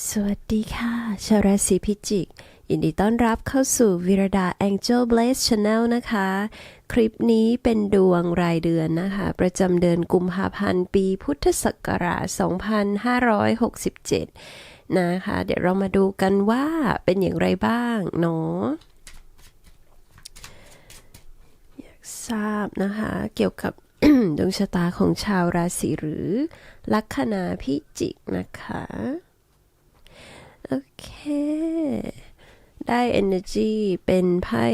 สวัสดีค่ะ ชาวราศีพิจิก ยินดีต้อนรับเข้าสู่วิรดา Angel Blaze Channel นะคะ คลิปนี้เป็นดวงรายเดือนนะคะ ประจำเดือนกุมภาพันธ์ปีพุทธศักราช 2567 นะคะ เดี๋ยวเรามาดูกันว่าเป็นอย่างไรบ้างเนาะอยากทราบนะคะ เกี่ยวกับดวงชะตาของชาวราศีหรือลัคนาพิจิกนะคะ โอเค ได้ energy เป็นไพ่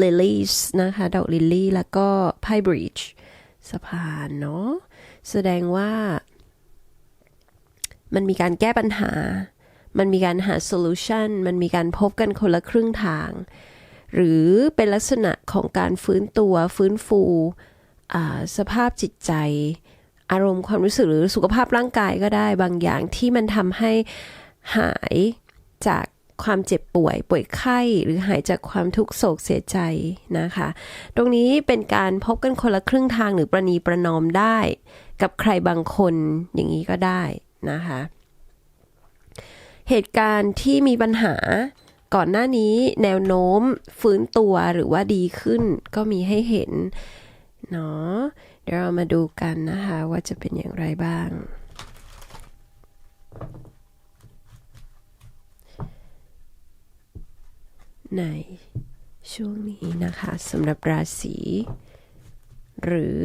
lilies นะคะ ดอกลิลลี่ แล้วก็ไพ่ bridge สะพานเนาะ แสดงว่า มันมีการแก้ปัญหา มันมีการหา solution มันมีการพบกันคนละครึ่งทาง หรือเป็นลักษณะของการฟื้นตัว ฟื้นฟูสภาพจิตใจ อารมณ์ความรู้สึกหรือสุขภาพร่างกายก็ได้บางอย่างที่มันทำให้ หายจากความเจ็บป่วย ป่วยไข้ หรือหายจากความทุกข์โศกเสียใจนะคะ ตรงนี้เป็นการพบกันคนละครึ่งทางหรือประนีประนอมได้ กับใครบางคนอย่างนี้ก็ได้นะคะ เหตุการณ์ที่มีปัญหาก่อนหน้านี้แนวโน้มฟื้นตัวหรือว่าดีขึ้นก็มีให้เห็นเนาะเดี๋ยวเรามาดูกันนะคะว่าจะเป็นอย่างไรบ้าง ในช่วงนี้นะคะสำหรับราศีหรือ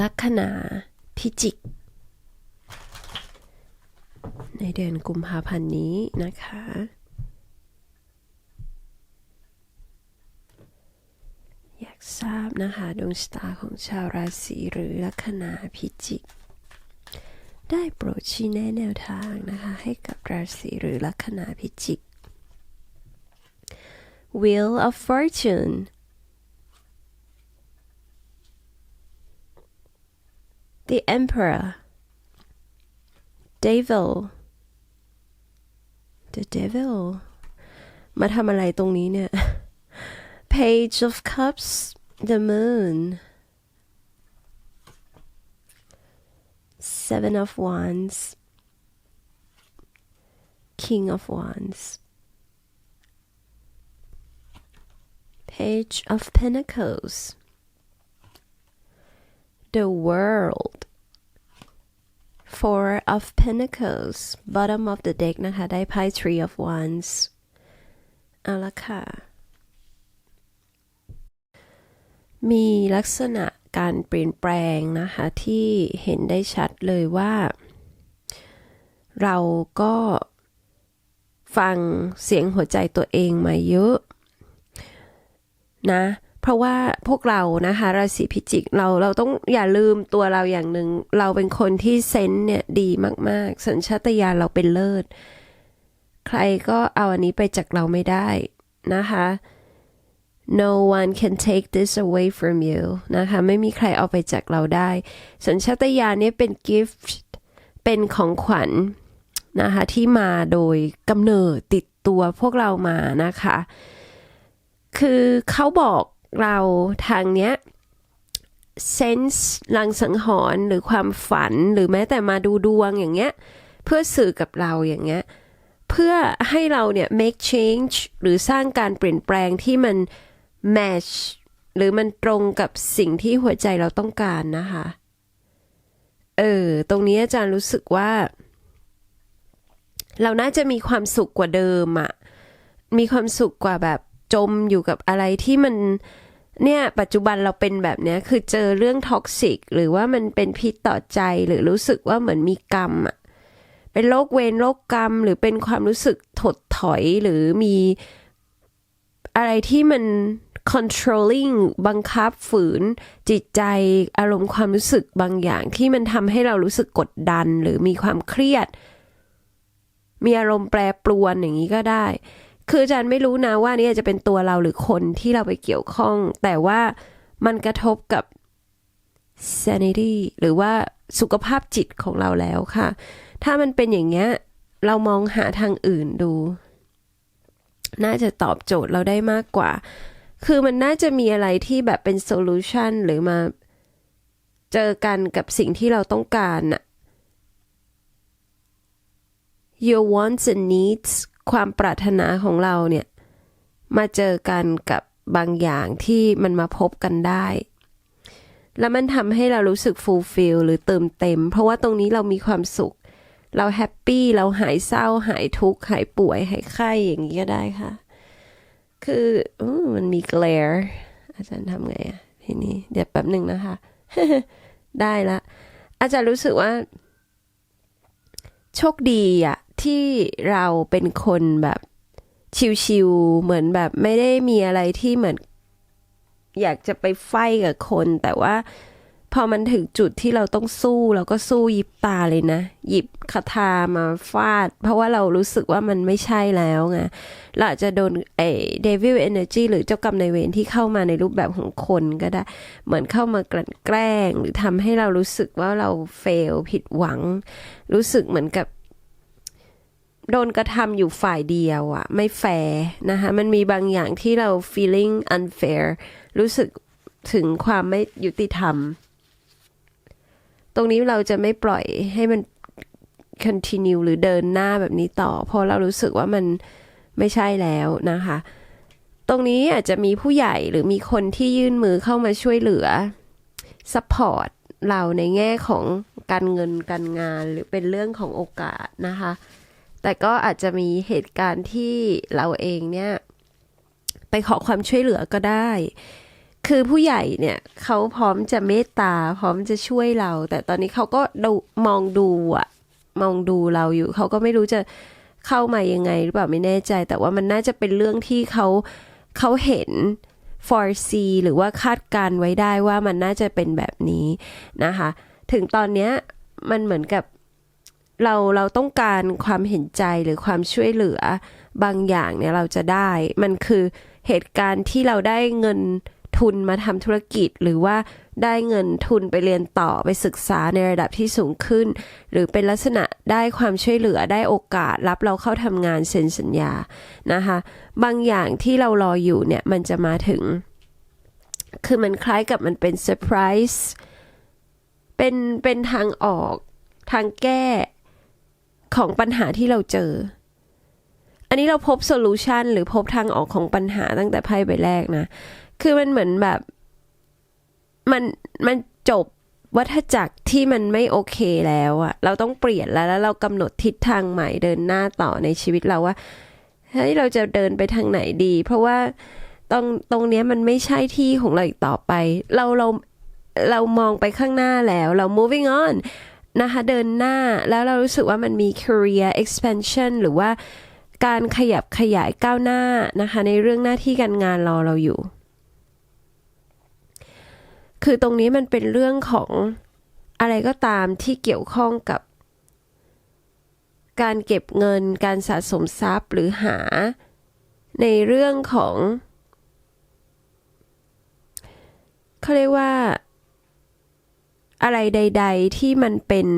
ลัคนาพิจิก ในเดือนกุมภาพันธ์นี้นะคะ อยากทราบนะคะดวงชะตาของชาวราศีหรือลัคนาพิจิก ได้โปรดชี้แนะแนวทางนะคะ ให้กับราศีหรือลัคนาพิจิก Wheel of Fortune. The Emperor. Devil. The Devil. มาทำอะไรตรงนี้เนี่ย Page of Cups. The Moon. Seven of Wands. King of Wands. Page of Pentacles. The World. Four of Pentacles. Bottom of the deck นะคะ ได้ไพ่ Three of Wands เอาละค่ะ มีลักษณะการเปลี่ยนแปลงนะคะ ที่เห็นได้ชัดเลยว่า เราก็ฟังเสียงหัวใจตัวเองมาเยอะ นะ เพราะว่าพวกเรานะคะราศีพิจิกเราเราต้องอย่าลืมตัวเราอย่างหนึ่ง เราเป็นคนที่เซนส์เนี่ยดีมาก ๆ สัญชาตญาณเราเป็นเลิศ ใครก็เอาอันนี้ไปจากเราไม่ได้นะคะ no one can take this away from you นะคะ ไม่มีใครเอาไปจากเราได้ สัญชาตญาณนี่ยเป็น gift เป็นของขวัญนะคะ ที่มาโดยกำเนิดติดตัวพวกเรามานะคะ คือเขาบอกเราทางเนี้ยเซนส์ลังสังหรณ์หรือความฝันหรือแม้แต่มาดูดวงอย่างเงี้ย เพื่อสื่อกับเราอย่างเงี้ย เพื่อให้เราเนี่ย make change หรือสร้างการเปลี่ยนแปลงที่มัน match หรือมันตรงกับสิ่งที่หัวใจเราต้องการนะคะ เออ ตรงนี้อาจารย์รู้สึกว่า เราน่าจะมีความสุขกว่าเดิมอะมีความสุขกว่าแบบ จมอยู่กับอะไรที่มันเนี่ยปัจจุบันเราเป็นแบบเนี้ยคือเจอเรื่องท็อกซิกหรือว่ามันเป็นพิษต่อใจหรือรู้สึกว่าเหมือนมีกรรมอะเป็นโรคเวรโรคกรรม หรือเป็นความรู้สึกถดถอยหรือมีอะไรที่มัน controlling บังคับฝืนจิตใจอารมณ์ความรู้สึกบางอย่างที่มันทำให้เรารู้สึกกดดันหรือมีความเครียด มีอารมณ์แปรปรวนอย่างนี้ก็ได้ คืออาจารย์ไม่รู้นะว่านี่อาจจะเป็นตัวเราหรือคนที่เราไปเกี่ยวข้อง แต่ว่ามันกระทบกับ sanity หรือว่าสุขภาพจิตของเราแล้วค่ะ ถ้ามันเป็นอย่างเงี้ย เรามองหาทางอื่นดู น่าจะตอบโจทย์เราได้มากกว่า คือมันน่าจะมีอะไรที่แบบเป็นโซลูชันหรือมาเจอกันกับสิ่งที่เราต้องการน่ะ your wants and needs ความปรารถนาของเราเนี่ยมาเจอกันกับบางอย่างที่มันมาพบกันได้ แล้วมันทำให้เรารู้สึก fulfill หรือเติมเต็ม เพราะว่าตรงนี้เรามีความสุข เราแฮปปี้เราหายเศร้า หายทุกข์หายป่วย หายไข้อย่างนี้ก็ได้ค่ะ คือออมันมี glare อาจารย์ทำไงอะทีนี้ เดี๋ยวแป๊บหนึ่งนะคะ ได้ละ อาจารย์รู้สึกว่า โชคดีอะ ที่เราเป็นคนแบบชิวๆเหมือนแบบไม่ได้มีอะไรที่เหมือน อยากจะไปไฟกับคน แต่ว่าพอมันถึงจุดที่เราต้องสู้เราก็สู้ยิบตาเลยนะ หยิบคาถามาฟาด เพราะว่าเรารู้สึกว่ามันไม่ใช่แล้วไงเราอาจจะโดนเอเดวิลเอเนอร์จีหรือเจ้ากรรมนายเวรที่เข้ามาในรูปแบบของคนก็ได้ เหมือนเข้ามากลั่นแกล้ง หรือทำให้เรารู้สึกว่าเราเฟลผิดหวัง รู้สึกเหมือนกับ โดนกระทำอยู่ฝ่ายเดียวอะไม่แฟร์นะคะมันมีบางอย่างที่เรา feeling unfair รู้สึกถึงความไม่ยุติธรรม ตรงนี้เราจะไม่ปล่อยให้มัน continue หรือเดินหน้าแบบนี้ต่อ เพราะเรารู้สึกว่ามันไม่ใช่แล้วนะคะ ตรงนี้อาจจะมีผู้ใหญ่หรือมีคนที่ยื่นมือเข้ามาช่วยเหลือ support เราในแง่ของการเงินการงานหรือเป็นเรื่องของโอกาสนะคะ แต่ก็อาจจะมีเหตุการณ์ที่เราเองเนี่ย ไปขอความช่วยเหลือก็ได้ คือผู้ใหญ่เนี่ยเขาพร้อมจะเมตตา พร้อมจะช่วยเรา แต่ตอนนี้เขาก็ดูมองดูอะมองดูเราอยู่ เขาก็ไม่รู้จะเข้ามายังไงหรือเปล่าไม่แน่ใจ แต่ว่ามันน่าจะเป็นเรื่องที่เขาเขาเห็น foresee หรือว่าคาดการไว้ได้ว่ามันน่าจะเป็นแบบนี้นะคะ ถึงตอนเนี้ยมันเหมือนกับ เราเราต้องการความเห็นใจหรือความช่วยเหลือบางอย่างเนี่ยเราจะได้ มันคือเหตุการณ์ที่เราได้เงินทุนมาทำธุรกิจ หรือว่าได้เงินทุนไปเรียนต่อไปศึกษาในระดับที่สูงขึ้น หรือเป็นลักษณะได้ความช่วยเหลือได้โอกาสรับเราเข้าทำงานเซ็นสัญญานะคะ บางอย่างที่เรารออยู่เนี่ยมันจะมาถึง คือมันคล้ายกับมันเป็นเซอร์ไพรส์เป็นเป็นทางออกทางแก้ ของปัญหาที่เราเจอ อันนี้เราพบโซลูชันหรือพบทางออกของปัญหาตั้งแต่ไพ่ใบแรกนะ คือมันเหมือนแบบ มันมันจบวัฏจักรที่มันไม่โอเคแล้วอะเราต้องเปลี่ยนแล้วแล้วเรากำหนดทิศทางใหม่เดินหน้าต่อในชีวิตเราว่าเฮ้ยเราจะเดินไปทางไหนดี เพราะว่าตรงตรงเนี้ยมันไม่ใช่ที่ของเราอีกต่อไป เราเราเรามองไปข้างหน้าแล้ว เรา moving on นะคะเดินหน้าแล้วเรารู้สึกว่ามันมี career expansion หรือว่าการขยับขยายก้าวหน้านะคะในเรื่องหน้าที่การงานรอเราอยู่ คือตรงนี้มันเป็นเรื่องของอะไรก็ตามที่เกี่ยวข้องกับ การเก็บเงิน การสะสมทรัพย์หรือหา ในเรื่องของเขาเรียกว่า อะไรใด ๆ ที่มันเป็น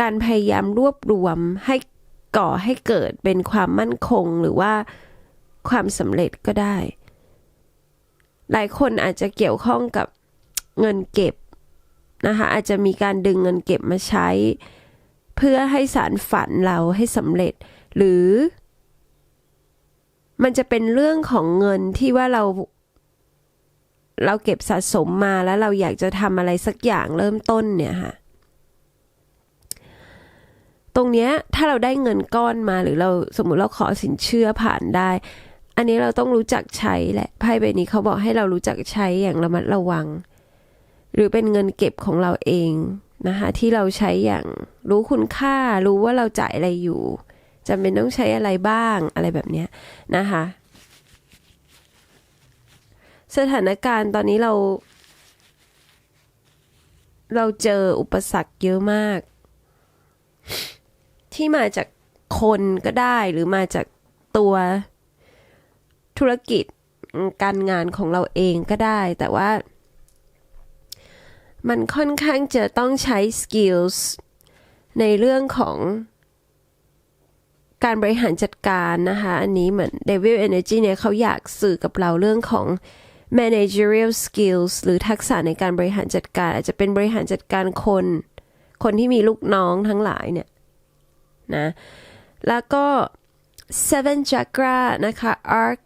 การพยายามรวบรวมให้ก่อให้เกิดเป็นความมั่นคงหรือว่าความสำเร็จก็ได้ หลายคนอาจจะเกี่ยวข้องกับเงินเก็บนะคะอาจจะมีการดึงเงินเก็บมาใช้ เพื่อให้สารฝันเราให้สำเร็จ หรือ มันจะเป็นเรื่องของเงินที่ว่าเรา เราเก็บสะสมมาแล้วเราอยากจะทำอะไรสักอย่างเริ่มต้นเนี่ยค่ะ ตรงเนี้ยถ้าเราได้เงินก้อนมาหรือเราสมมุติเราขอสินเชื่อผ่านได้ อันนี้เราต้องรู้จักใช้แหละไพ่ใบนี้เขาบอกให้เรารู้จักใช้อย่างระมัดระวัง หรือเป็นเงินเก็บของเราเองนะคะที่เราใช้อย่างรู้คุณค่ารู้ว่าเราจ่ายอะไรอยู่จำเป็นต้องใช้อะไรบ้างอะไรแบบเนี้ยนะคะ สถานการณ์ตอนนี้เรา เราเจออุปสรรคเยอะมาก ที่มาจากคนก็ได้หรือมาจากตัวธุรกิจการงานของเราเองก็ได้ แต่ว่า มันค่อนข้างจะต้องใช้ skills ในเรื่องของการบริหารจัดการนะคะ อันนี้เหมือน Devil Energy เนี่ยเขาอยากสื่อกับเราเรื่องของ managerial skills หรือทักษะในการบริหารจัดการ อาจจะเป็นบริหารจัดการคน คนที่มีลูกน้องทั้งหลายเนี่ยนะแล้วก็ seven chakra นะคะ arc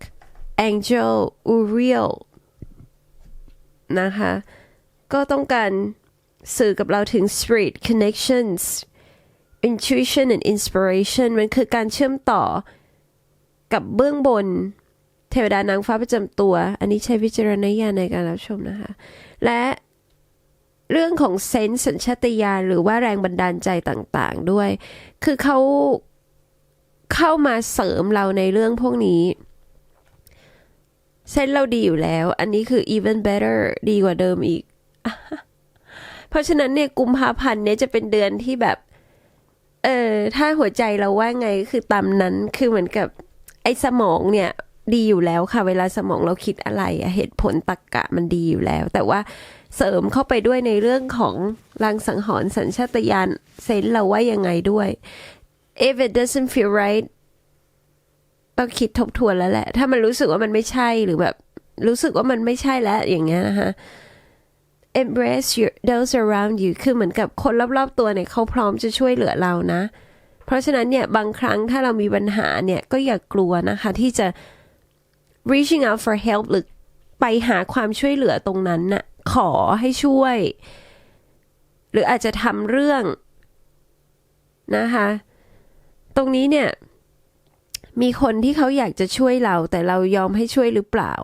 angel uriel นะคะ ก็ต้องการสื่อกับเราถึง spirit connections intuition and inspiration มันคือการเชื่อมต่อกับเบื้องบน เทวดานางฟ้าประจำตัว อันนี้ใช้วิจารณญาณในการรับชมนะคะ และเรื่องของเซนส์สัญชาตญาณหรือว่าแรงบันดาลใจต่างๆด้วย คือเขาเข้ามาเสริมเราในเรื่องพวกนี้เส้นเราดีอยู่แล้ว อันนี้คือ even better ดีกว่าเดิมอีก เพราะฉะนั้นเนี่ยกุมภาพันธ์เนี่ยจะเป็นเดือนที่แบบ เออถ้าหัวใจเราว่าไงก็คือตามนั้น คือเหมือนกับไอ้สมองเนี่ย ดีอยู่แล้วค่ะ เวลาสมองเราคิดอะไรเหตุผลตรกกะมันดีอยู่แล้ว แต่ว่าเสริมเข้าไปด้วยในเรื่องของรังสังหรณ์สัญชาตญาณเซนเราว่ายังไงด้วย if it doesn't feel right ต้องคิดทบทวนแล้วแหละ ถ้ามันรู้สึกว่ามันไม่ใช่หรือแบบ รู้สึกว่ามันไม่ใช่แล้วอย่างเงี้ยนะคะ embrace your those around you คือเหมือนกับคนรอบๆตัวเนี่ยเขาพร้อมจะช่วยเหลือเรานะ เพราะฉะนั้นเนี่ยบางครั้งถ้าเรามีปัญหาเนี่ยก็อย่ากกลัวนะคะ ที่จะ reaching out for help หรือไปหาความช่วยเหลือตรงนั้นน่ะ ขอให้ช่วย หรืออาจจะทำเรื่องนะคะ ตรงนี้เนี่ยมีคนที่เขาอยากจะช่วยเรา แต่เรายอมให้ช่วยหรือเปล่า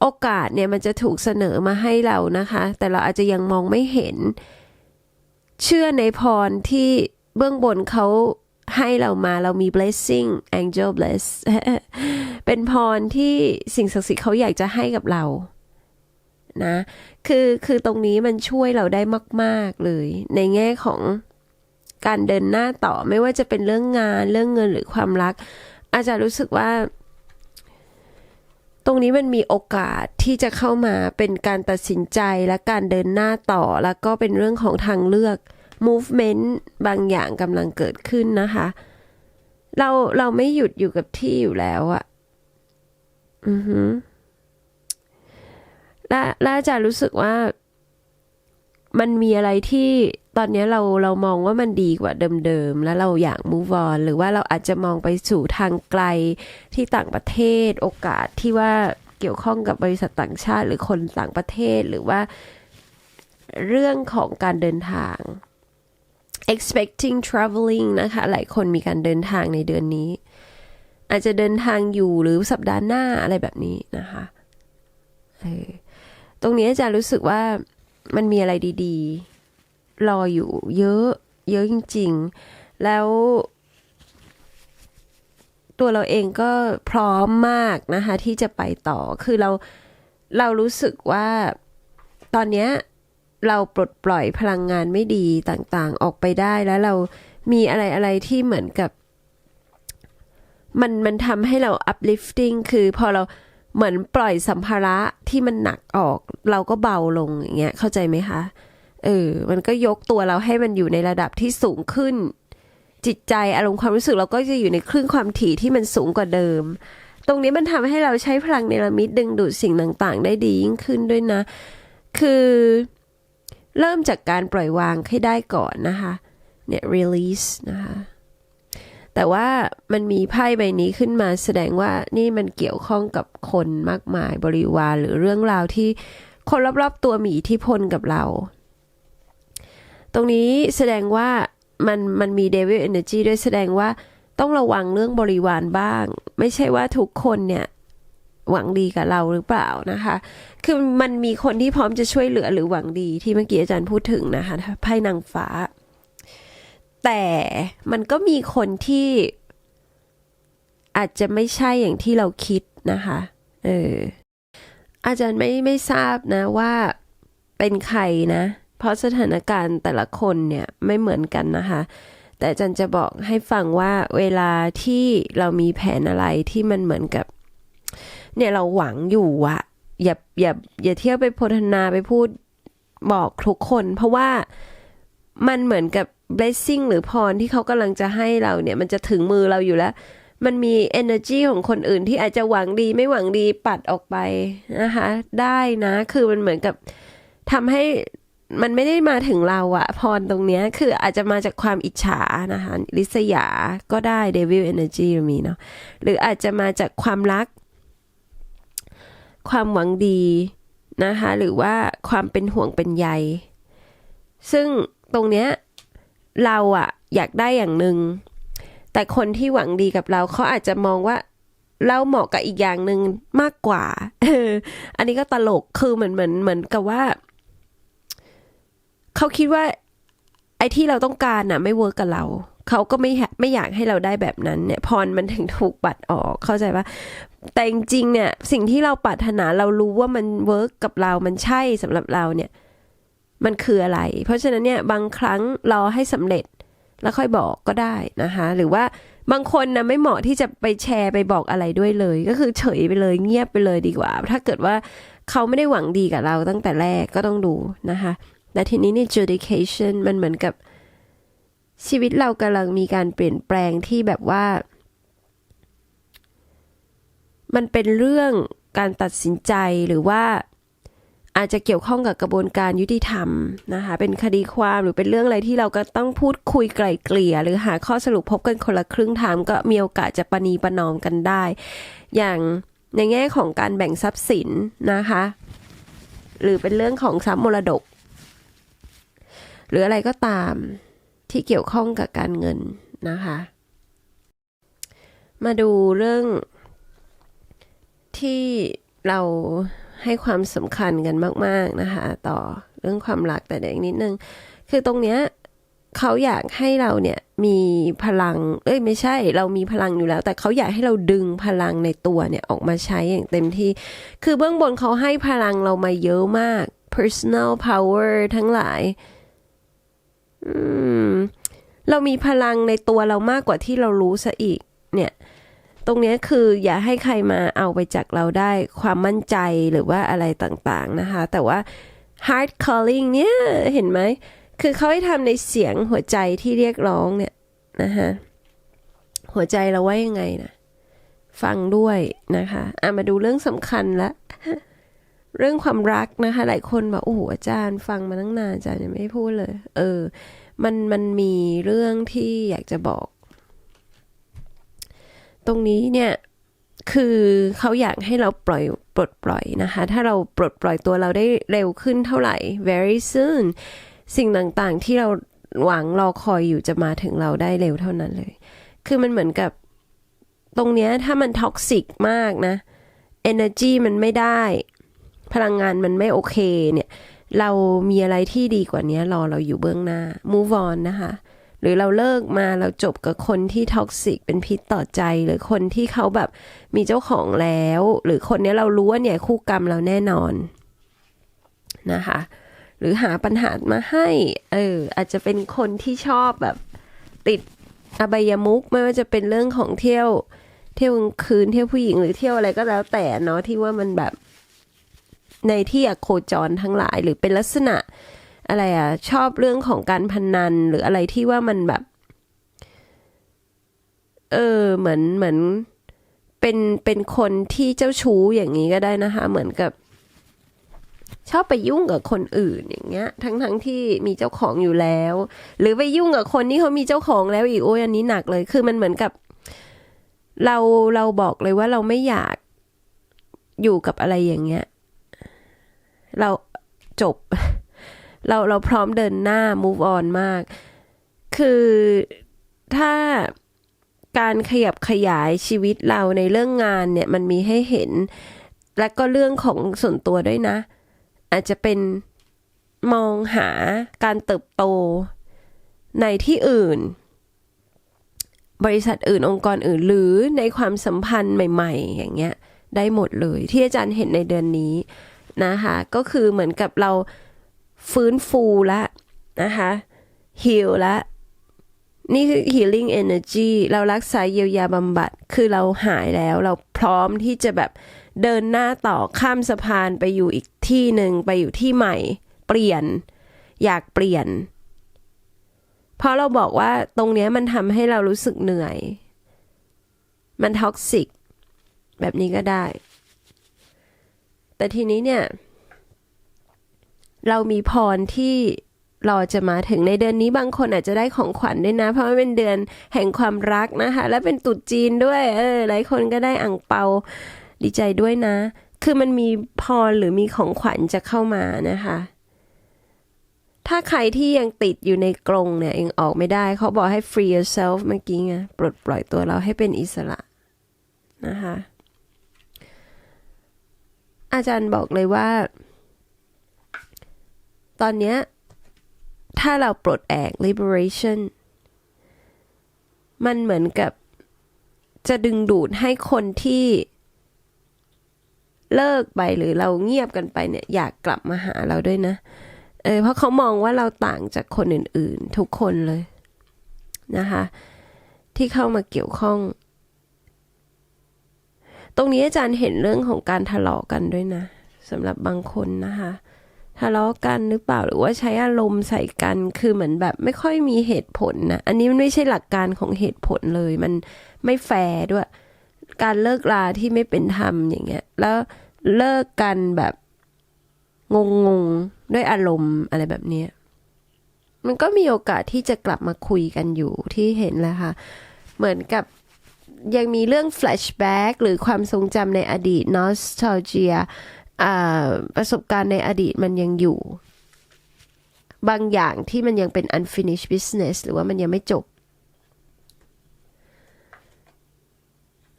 โอกาสเนี่ยมันจะถูกเสนอมาให้เรานะคะ แต่เราอาจจะยังมองไม่เห็น เชื่อในพรที่เบื้องบนเขา ให้เรามาเรามี blessing angel bless เป็นพรที่สิ่งศักดิ์สิทธิ์เขาอยากจะให้กับเรานะคือคือตรงนี้มันช่วยเราได้มาก ๆ เลย ในแง่ของการเดินหน้าต่อไม่ว่าจะเป็นเรื่องงานเรื่องเงินหรือความรัก อาจจะรู้สึกว่า ตรงนี้มันมีโอกาสที่จะเข้ามาเป็นการตัดสินใจและการเดินหน้าต่อ แล้วก็เป็นเรื่องของทางเลือก movement บางอย่างกำลังเกิดขึ้นนะคะ เราเราไม่หยุดอยู่กับที่อยู่แล้วอะอือฮึและและจารย์รู้สึกว่ามันมีอะไรที่ตอนนี้เราเรามองว่ามันดีกว่าเดิมๆ แล้วเราอยาก move on หรือว่าเราอาจจะมองไปสู่ทางไกลที่ต่างประเทศ โอกาสที่ว่าเกี่ยวข้องกับบริษัทต่างชาติ หรือคนต่างประเทศหรือว่าเรื่องของการเดินทาง expecting traveling นะคะ หลายคนมีการเดินทางในเดือนนี้ อาจจะเดินทางอยู่หรือสัปดาห์หน้าอะไรแบบนี้นะคะเออตรงนี้อาจารย์รู้สึกว่ามันมีอะไรดีๆ รออยู่เยอะ เยอะจริง ๆ แล้ว ตัวเราเองก็พร้อมมากนะคะ ที่จะไปต่อคือเราเรารู้สึกว่าตอนเนี้ย เราปลดปล่อยพลังงานไม่ดีต่างๆ ออกไปได้แล้วเรามีอะไรอะไรที่เหมือนกับ มันมันทำให้เรา uplifting คือพอเราเหมือนปล่อยสัมภาระที่มันหนักออก เราก็เบาลงอย่างเงี้ยเข้าใจไหมคะเออมันก็ยกตัวเราให้มันอยู่ในระดับที่สูงขึ้น จิตใจอารมณ์ความรู้สึกเราก็จะอยู่ในคลื่นความถี่ที่มันสูงกว่าเดิม ตรงนี้มันทำให้เราใช้พลังเนรมิตดึงดูดสิ่งต่างๆ ได้ดียิ่งขึ้นด้วยนะ คือ เริ่มจากการปล่อยวางให้ได้ก่อนนะคะเนี่ย release นะคะแต่ว่ามันมีไพ่ใบนี้ขึ้นมาแสดงว่านี่มันเกี่ยวข้องกับคนมากมายบริวารหรือเรื่องราวที่คนรอบๆตัวมีอิทธิพลกับเรา ตรงนี้แสดงว่ามันมันมี devil energy ด้วยแสดงว่าต้องระวังเรื่องบริวารบ้าง ไม่ใช่ว่าทุกคนเนี่ย หวังดีกับเราหรือเปล่านะคะ คือมันมีคนที่พร้อมจะช่วยเหลือหรือหวังดีที่เมื่อกี้อาจารย์พูดถึงนะคะไพ่นางฟ้า แต่มันก็มีคนที่อาจจะไม่ใช่อย่างที่เราคิดนะคะ เออ อาจารย์ไม่ไม่ทราบนะว่าเป็นใครนะ เพราะสถานการณ์แต่ละคนเนี่ยไม่เหมือนกันนะคะ แต่อาจารย์จะบอกให้ฟังว่าเวลาที่เรามีแผนอะไรที่มันเหมือนกับ เนี่ยเราหวังอยู่อะอย่าอย่าอย่าเที่ยวไปโพธนาไปพูดบอกทุกคน เพราะว่ามันเหมือนกับ blessing หรือพรที่เขากำลังจะให้เราเนี่ย มันจะถึงมือเราอยู่แล้ว มันมี energy ของคนอื่นที่อาจจะหวังดีไม่หวังดีปัดออกไปนะคะ ได้นะ คือมันเหมือนกับทำให้มันไม่ได้มาถึงเราอะพรตรงเนี้ย คืออาจจะมาจากความอิจฉานะคะ ลิษยาก็ได้ devil energy มีเนาะหรืออาจจะมาจากความรัก ความหวังดีนะคะ หรือว่าความเป็นห่วงเป็นใย ซึ่งตรงเนี้ยเราอะอยากได้อย่างหนึ่งแต่คนที่หวังดีกับเราเขาอาจจะมองว่าเราเหมาะกับอีกอย่างหนึ่งมากกว่าอออันนี้ก็ตลกคือเหมือนเหมือนเหมือนกับว่า เขาคิดว่า ไอ้ที่เราต้องการน่ะ ไม่เวิร์กกับเรา เขาก็ไม่ไม่อยากให้เราได้แบบนั้นเนี่ยพรมันถึงถูกปัดออกเข้าใจปะแต่จริงๆเนี่ยสิ่งที่เราปรารถนาเรารู้ว่ามันเวิร์กกับเรามันใช่สำหรับเราเนี่ย มันคืออะไร เพราะฉะนั้นเนี่ยบางครั้งรอให้สำเร็จแล้วค่อยบอกก็ได้นะคะ หรือว่าบางคนนะไม่เหมาะที่จะไปแชร์ไปบอกอะไรด้วยเลย ก็คือเฉยไปเลยเงียบไปเลยดีกว่า ถ้าเกิดว่าเขาไม่ได้หวังดีกับเราตั้งแต่แรกก็ต้องดูนะคะแต่ทีนี้ใน judication มันเหมือนกับ ชีวิตเรากำลังมีการเปลี่ยนแปลงที่แบบว่า มันเป็นเรื่องการตัดสินใจหรือว่าอาจจะเกี่ยวข้องกับกระบวนการยุติธรรมนะคะ เป็นคดีความหรือเป็นเรื่องอะไรที่เราก็ต้องพูดคุยไกล่เกลี่ย หรือหาข้อสรุปพบกันคนละครึ่งทางก็มีโอกาสจะประนีประนอมกันได้ อย่างในแง่ของการแบ่งทรัพย์สินนะคะ หรือเป็นเรื่องของทรัพย์มรดก หรืออะไรก็ตาม ที่เกี่ยวข้องกับการเงินนะคะ มาดูเรื่องที่เราให้ความสำคัญกันมาก ๆ นะคะ ต่อเรื่องความรักแต่เด็กนิดนึง คือตรงเนี้ยเขาอยากให้เราเนี่ยมีพลัง เอ้ยไม่ใช่ เรามีพลังอยู่แล้ว แต่เขาอยากให้เราดึงพลังในตัวเนี่ยออกมาใช้อย่างเต็มที่ คือเบื้องบนเขาให้พลังเรามาเยอะมาก personal power ทั้งหลาย เรามีพลังในตัวเรามากกว่าที่เรารู้ซะอีก เนี่ย ตรงนี้คืออย่าให้ใครมาเอาไปจากเราได้ความมั่นใจหรือว่าอะไรต่างๆนะคะ แต่ว่า hard calling เนี่ยเห็นไหม คือเขาให้ทำในเสียงหัวใจที่เรียกร้องเนี่ยนะคะหัวใจเราว่ายังไงนะฟังด้วยนะคะอะมาดูเรื่องสำคัญละ เรื่องความรักนะคะ หลายคนบอกโอ้โหอาจารย์ฟังมาตั้งนานอาจารย์ยังไม่พูดเลย เออ มันมันมีเรื่องที่อยากจะบอก ตรงนี้เนี่ยคือเขาอยากให้เราปล่อยปลดปล่อยนะคะ ถ้าเราปลดปล่อยตัวเราได้เร็วขึ้นเท่าไหร่ very soon สิ่งต่างๆที่เราหวังรอคอยอยู่จะมาถึงเราได้เร็วเท่านั้นเลย คือมันเหมือนกับตรงเนี้ยถ้ามันท็อกซิกมากนะ energy มันไม่ได้ พลังงานมันไม่โอเคเนี่ย เรามีอะไรที่ดีกว่านี้รอเราอยู่เบื้องหน้า move on นะคะ หรือเราเลิกมาเราจบกับคนที่ท็อกซิกเป็นพิษต่อใจ หรือคนที่เขาแบบมีเจ้าของแล้ว หรือคนนี้เรารู้ว่าเนี่ยคู่กรรมเราแน่นอนนะคะหรือหาปัญหามาให้ เออ อาจจะเป็นคนที่ชอบแบบ ติดอบายมุกไม่ว่าจะเป็นเรื่องของเที่ยว เที่ยวกลางคืนเที่ยวผู้หญิงหรือเที่ยวอะไรก็แล้วแต่เนาะที่ว่ามันแบบ ในที่อโคจรทั้งหลาย หรือเป็นลักษณะอะไรอะ ชอบเรื่องของการพนันหรืออะไรที่ว่ามันแบบ เออ เหมือนเหมือน เป็นเป็นคนที่เจ้าชู้อย่างนี้ก็ได้นะคะ เหมือนกับ ชอบไปยุ่งกับคนอื่นอย่างเงี้ย ทั้งทั้งที่มีเจ้าของอยู่แล้ว หรือไปยุ่งกับคนที่เขามีเจ้าของแล้วอีกโอ้ยอันนี้หนักเลย คือมันเหมือนกับ เราเราบอกเลยว่าเราไม่อยากอยู่กับอะไรอย่างเงี้ย เราจบ เราเราพร้อมเดินหน้า move on มาก คือถ้าการขยับขยายชีวิตเราในเรื่องงานเนี่ยมันมีให้เห็น และก็เรื่องของส่วนตัวด้วยนะ อาจจะเป็นมองหาการเติบโตในที่อื่น บริษัทอื่นองค์กรอื่นหรือในความสัมพันธ์ใหม่ ๆ อย่างเงี้ย ได้หมดเลยที่อาจารย์เห็นในเดือนนี้ นะคะก็คือเหมือนกับเราฟื้นฟูละนะคะฮิลละนี่คือ healing energy เรารักษาเยียวยาบำบัด คือเราหายแล้ว เราพร้อมที่จะแบบเดินหน้าต่อข้ามสะพานไปอยู่อีกที่หนึ่งไปอยู่ที่ใหม่ เปลี่ยน อยากเปลี่ยน เพราะเราบอกว่าตรงนี้มันทำให้เรารู้สึกเหนื่อย มันท็อกซิก แบบนี้ก็ได้ แต่ทีนี้เนี่ย เรามีพรที่เราจะมาถึงในเดือนนี้บางคนอาจจะได้ของขวัญด้วยนะ เพราะว่าเป็นเดือนแห่งความรักนะคะ และเป็นตรุษจีนด้วย เออ หลายคนก็ได้อ่างเปาดีใจด้วยนะ คือมันมีพรหรือมีของขวัญจะเข้ามานะคะ ถ้าใครที่ยังติดอยู่ในกรงเนี่ยยังออกไม่ได้เขาบอกให้ free yourself เมื่อกี้ไงปลดปล่อยตัวเราให้เป็นอิสระนะคะ อาจารย์บอกเลยว่า ตอนเนี้ยถ้าเราปลดแอก liberation มันเหมือนกับจะดึงดูดให้คนที่เลิกไปหรือเราเงียบกันไปเนี่ย อยากกลับมาหาเราด้วยนะ เออเพราะเขามองว่าเราต่างจากคนอื่น ๆ ทุกคนเลยนะคะ ที่เข้ามาเกี่ยวข้อง รงนี้อาจารย์เห็นเรื่องของการทะเลาะกันด้วยนะสำหรับบางคนนะคะทะเลาะกันหรือเปล่าหรือว่าใช้อารมณ์ใส่กันคือเหมือนแบบไม่ค่อยมีเหตุผลนะอันนี้มันไม่ใช่หลักการของเหตุผลเลย มันไม่แฟร์ด้วย การเลิกลาที่ไม่เป็นธรรมอย่างเงี้ย แล้วเลิกกันแบบงงๆด้วยอารมณ์อะไรแบบเนี้ยมันก็มีโอกาสที่จะกลับมาคุยกันอยู่ที่เห็นแหล้วค่ะ เหมือนกับ ยังมีเรื่อง flashback หรือความทรงจำในอดีต nostalgia ประสบการณ์ในอดีตมันยังอยู่ บางอย่างที่มันยังเป็น unfinished business หรือว่ามันยังไม่จบ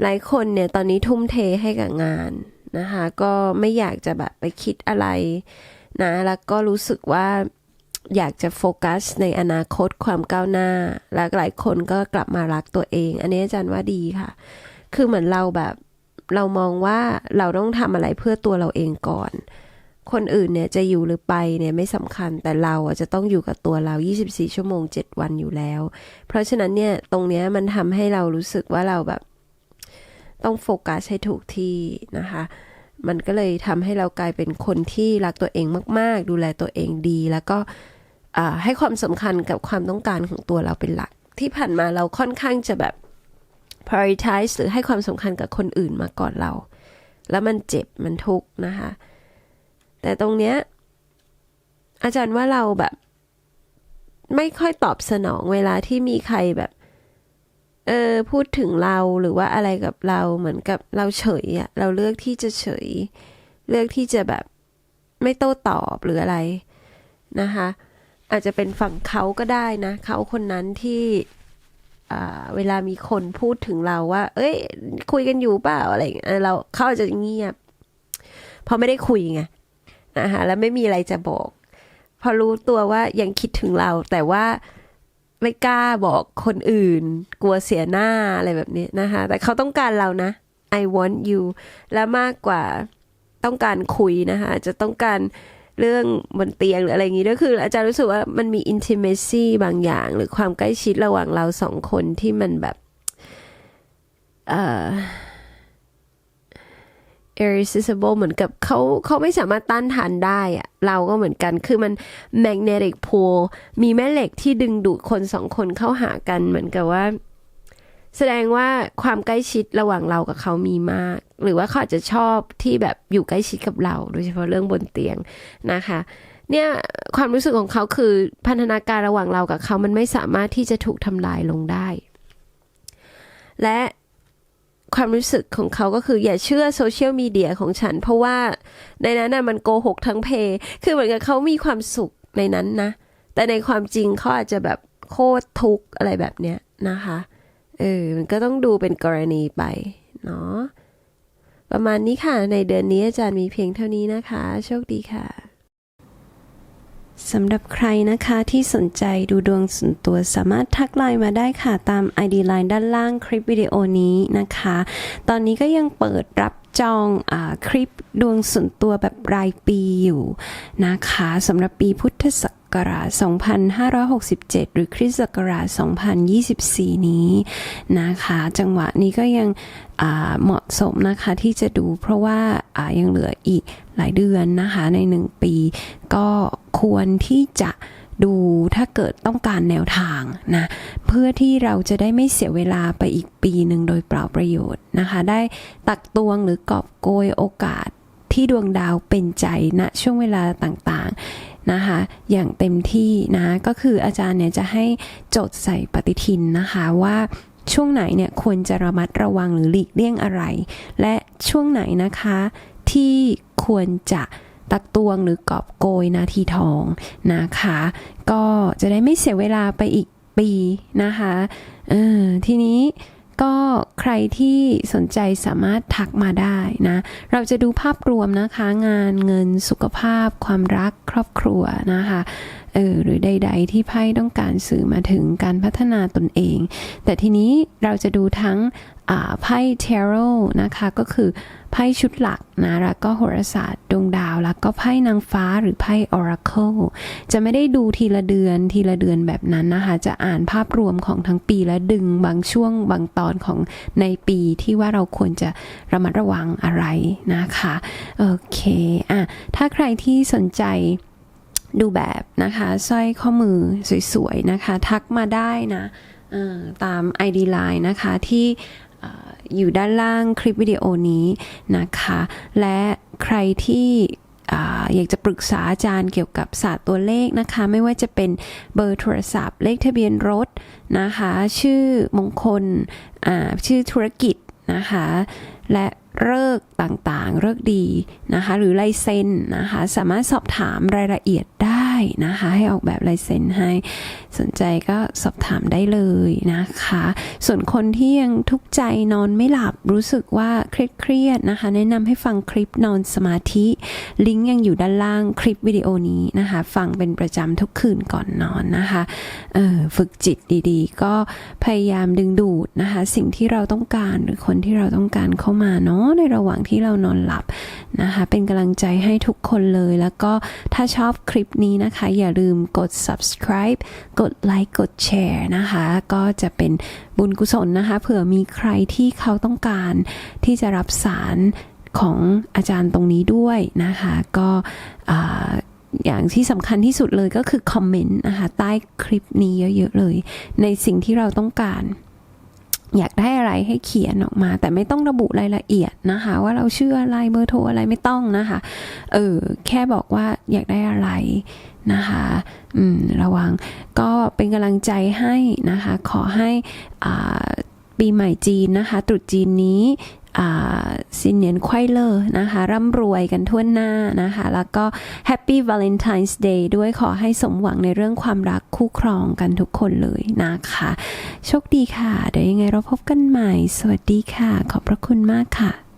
หลายคนเนี่ยตอนนี้ทุ่มเทให้กับงานนะคะ ก็ไม่อยากจะแบบไปคิดอะไรนะ แล้วก็รู้สึกว่า อยากจะโฟกัสในอนาคตความก้าวหน้า และหลายคนก็กลับมารักตัวเอง อันนี้อาจารย์ว่าดีค่ะ คือเหมือนเราแบบเรามองว่าเราต้องทำอะไรเพื่อตัวเราเองก่อน คนอื่นเนี่ยจะอยู่หรือไปเนี่ยไม่สำคัญแต่เราอะจะต้องอยู่กับตัวเรา 24 ชั่วโมง 7 วันอยู่แล้ว เพราะฉะนั้นเนี่ยตรงเนี้ยมันทำให้เรารู้สึกว่าเราแบบ ต้องโฟกัสให้ถูกที่นะคะมันก็เลยทำให้เรากลายเป็นคนที่รักตัวเองมาก ๆ ดูแลตัวเองดี แล้วก็ ให้ความสำคัญกับความต้องการของตัวเราเป็นหลัก ที่ผ่านมาเราค่อนข้างจะแบบ prioritize หรือให้ความสำคัญกับคนอื่นมาก่อนเรา แล้วมันเจ็บมันทุกข์นะคะ แต่ตรงเนี้ยอาจารย์ว่าเราแบบ ไม่ค่อยตอบสนองเวลาที่มีใครแบบเออพูดถึงเราหรือว่าอะไรกับเราเหมือนกับเราเฉยอะเราเลือกที่จะเฉย เลือกที่จะแบบไม่โต้ตอบหรืออะไรนะคะ อาจจะเป็นฝั่งเขาก็ได้นะ เขาคนนั้นที่เวลามีคนพูดถึงเราว่า เอ้ย คุยกันอยู่เปล่าอะไรอย่างเงี้ยเราเขาอาจจะเงียบ เพราะไม่ได้คุยไงนะคะแล้วไม่มีอะไรจะบอก พอรู้ตัวว่ายังคิดถึงเรา แต่ว่าไม่กล้าบอกคนอื่น กลัวเสียหน้าอะไรแบบนี้นะคะ แต่เขาต้องการเรานะ I want you และมากกว่าต้องการคุยนะคะ จะต้องการ เรื่องบนเตียงหรืออะไรอย่างนี้ด้วยคือ อาจารย์รู้สึกว่ามันมี intimacy บางอย่าง หรือความใกล้ชิดระหว่างเราสองคนที่มันแบบเอ่อ irresistible เหมือนกับเขาเขาไม่สามารถต้านทานได้อะเราก็เหมือนกันคือมัน magnetic pull มีแม่เหล็กที่ดึงดูดคนสองคนเข้าหากันเหมือนกับว่า แสดงว่าความใกล้ชิดระหว่างเรากับเขามีมาก หรือว่าเขาอาจจะชอบที่แบบอยู่ใกล้ชิดกับเรา โดยเฉพาะเรื่องบนเตียงนะคะ เนี่ยความรู้สึกของเขาคือพันธนาการระหว่างเรากับเขามันไม่สามารถที่จะถูกทำลายลงได้ และความรู้สึกของเขาก็คืออย่าเชื่อโซเชียลมีเดียของฉัน เพราะว่าในนั้นน่ะมันโกหกทั้งเพย์คือเหมือนกับเขามีความสุขในนั้นนะ แต่ในความจริงเขาอาจจะแบบโคตรทุกข์อะไรแบบเนี้ยนะคะ เออ มันก็ต้องดูเป็นกรณีไป เนาะ ประมาณนี้ค่ะ ในเดือนนี้อาจารย์มีเพียงเท่านี้นะคะ โชคดีค่ะสำหรับใครนะคะที่สนใจดูดวงส่วนตัวสามารถทักไลน์มาได้ค่ะตาม ID Line ด้านล่างคลิปวิดีโอนี้นะคะ ตอนนี้ก็ยังเปิดรับจองอคลิปดวงส่วนตัวแบบรายปีอยู่นะคะสำหรับปีพุทธศัก กราช 2567 หรือคริสต์ศักราช 2024 นี้นะคะ จังหวะนี้ก็ยังเหมาะสมนะคะที่จะดูเพราะว่าอ่ายังเหลืออีกหลายเดือนนะคะในหนึ่งปี ก็ควรที่จะดูถ้าเกิดต้องการแนวทางนะเพื่อที่เราจะได้ไม่เสียเวลาไปอีกปีหนึ่งโดยเปล่าประโยชน์นะคะ ได้ตักตวงหรือกอบโกยโอกาสที่ดวงดาวเป็นใจณช่วงเวลาต่าง นะคะอย่างเต็มที่นะก็คืออาจารย์เนี่ยจะให้จดใส่ปฏิทินนะคะว่าช่วงไหนเนี่ยควรจะระมัดระวังหรือหลีกเลี่ยงอะไร และช่วงไหนนะคะที่ควรจะตักตวงหรือกอบโกยนาทีทองนะคะ ก็จะได้ไม่เสียเวลาไปอีกปีนะคะเออทีนี้ ก็ใครที่สนใจสามารถทักมาได้นะ เราจะดูภาพรวมนะคะ งานเงินสุขภาพ ความรักครอบครัวนะคะ เออหรือใด ๆ ที่ไพ่ต้องการสื่อมาถึงการพัฒนาตนเอง แต่ทีนี้เราจะดูทั้งไพ่เทโรนะคะก็คือไพ่ชุดหลักนะแล้วก็โหราศาสตร์ดวงดาว แล้วก็ไพ่นางฟ้าหรือไพ่ Oracle จะไม่ได้ดูทีละเดือนทีละเดือนแบบนั้นนะคะจะอ่านภาพรวมของทั้งปีและดึงบางช่วงบางตอนของในปีที่ว่าเราควรจะระมัดระวังอะไรนะคะโอเคอะถ้าใครที่สนใจ ดูแบบนะคะสร้อยข้อมือสวยๆนะคะ ทักมาได้นะเอ่อตาม ID Line นะคะที่อยู่ด้านล่างคลิปวิดีโอนี้นะคะ และใครที่อยากจะปรึกษาอาจารย์เกี่ยวกับศาสตร์ตัวเลขนะคะ ไม่ว่าจะเป็นเบอร์โทรศัพท์ เลขทะเบียนรถนะคะ ชื่อมงคลชื่อธุรกิจนะคะ และ เลิกต่างๆ เลิกดีนะคะ หรือลายเซ็นนะคะ สามารถสอบถามรายละเอียดได้ นะคะ ให้ออกแบบลายเซ็นให้สนใจก็สอบถามได้เลยนะคะ ส่วนคนที่ยังทุกข์ใจนอนไม่หลับรู้สึกว่าเครียดนะคะ แนะนำให้ฟังคลิปนอนสมาธิ ลิงก์ยังอยู่ด้านล่างคลิปวิดีโอนี้นะคะ ฟังเป็นประจำทุกคืนก่อนนอนนะคะเออฝึกจิตดีๆ ก็พยายามดึงดูดนะคะ สิ่งที่เราต้องการหรือคนที่เราต้องการเข้ามาเนาะในระหว่างที่เรานอนหลับนะคะ เป็นกำลังใจให้ทุกคนเลยแล้วก็ถ้าชอบคลิปนี้นะคะคะ อย่าลืมกด subscribe กดไลค์กดแชร์นะคะ ก็จะเป็นบุญกุศลนะคะ เผื่อมีใครที่เขาต้องการที่จะรับสารของอาจารย์ตรงนี้ด้วยนะคะ ก็อ่าอย่างที่สำคัญที่สุดเลยก็คือคอมเมนต์นะคะ ใต้คลิปนี้เยอะๆเลย ในสิ่งที่เราต้องการ อยากได้อะไรให้เขียนออกมา แต่ไม่ต้องระบุรายละเอียดนะคะ ว่าเราชื่ออะไรเบอร์โทรอะไรไม่ต้องนะคะ เออแค่บอกว่าอยากได้อะไรนะคะอืมระวังก็เป็นกำลังใจให้นะคะ ขอให้อ่าปีใหม่จีนนะคะตรุษจีนนี้ สินเนียนควายเลอร์นะคะร่ำรวยกันทั่วหน้านะคะ แล้วก็ Happy Valentine's Day ด้วยขอให้สมหวังในเรื่องความรักคู่ครองกันทุกคนเลยนะคะ โชคดีค่ะ เดี๋ยวยังไงเราพบกันใหม่ สวัสดีค่ะ ขอบพระคุณมากค่ะ